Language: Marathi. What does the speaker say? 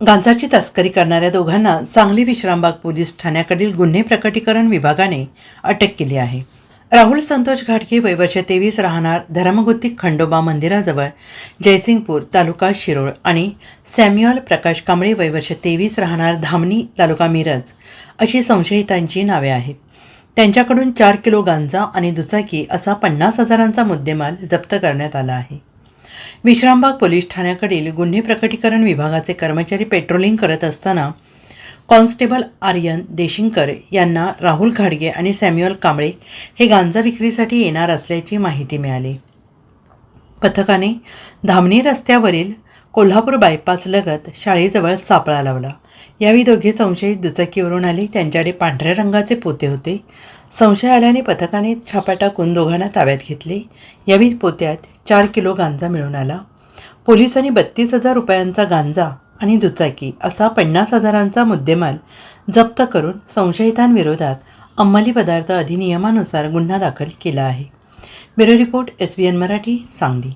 गांजाची तस्करी करणाऱ्या दोघांना सांगली विश्रामबाग पोलीस ठाण्याकडील गुन्हे प्रकटीकरण विभागाने अटक केली आहे. राहुल संतोष घाटगे वैवर्ष तेवीस राहणार धर्मगुत्ती खंडोबा मंदिराजवळ जयसिंगपूर तालुका शिरोळ आणि सॅम्युअल प्रकाश कांबळे वैवर्ष तेवीस राहणार धामणी तालुका मिरज अशी संशयितांची नावे आहेत. त्यांच्याकडून चार किलो गांजा आणि दुचाकी असा पन्नास हजारांचा मुद्देमाल जप्त करण्यात आला आहे. विश्रामबाग पोलीस ठाण्याकडील गुन्हे प्रकटीकरण विभागाचे कर्मचारी पेट्रोलिंग करत असताना कॉन्स्टेबल आर्यन देशिंकर यांना राहुल घाडगे आणि सॅम्युअल कांबळे हे गांजा विक्रीसाठी येणार असल्याची माहिती मिळाली. पथकाने धामणी रस्त्यावरील कोल्हापूर बायपास लगत शाळेजवळ सापळा लावला. यावेळी दोघे संशयित दुचाकीवरून आले. त्यांच्याकडे पांढऱ्या रंगाचे पोते होते. संशय आल्याने पथकाने छापा टाकून दोघांना ताब्यात घेतले. यावेळी पोत्यात चार किलो गांजा मिळून आला. पोलिसांनी बत्तीस हजार रुपयांचा गांजा आणि दुचाकी असा पन्नास हजारांचा मुद्देमाल जप्त करून संशयितांविरोधात अंमली पदार्थ अधिनियमानुसार गुन्हा दाखल केला आहे. Bureau report S B N Marathi Sangli.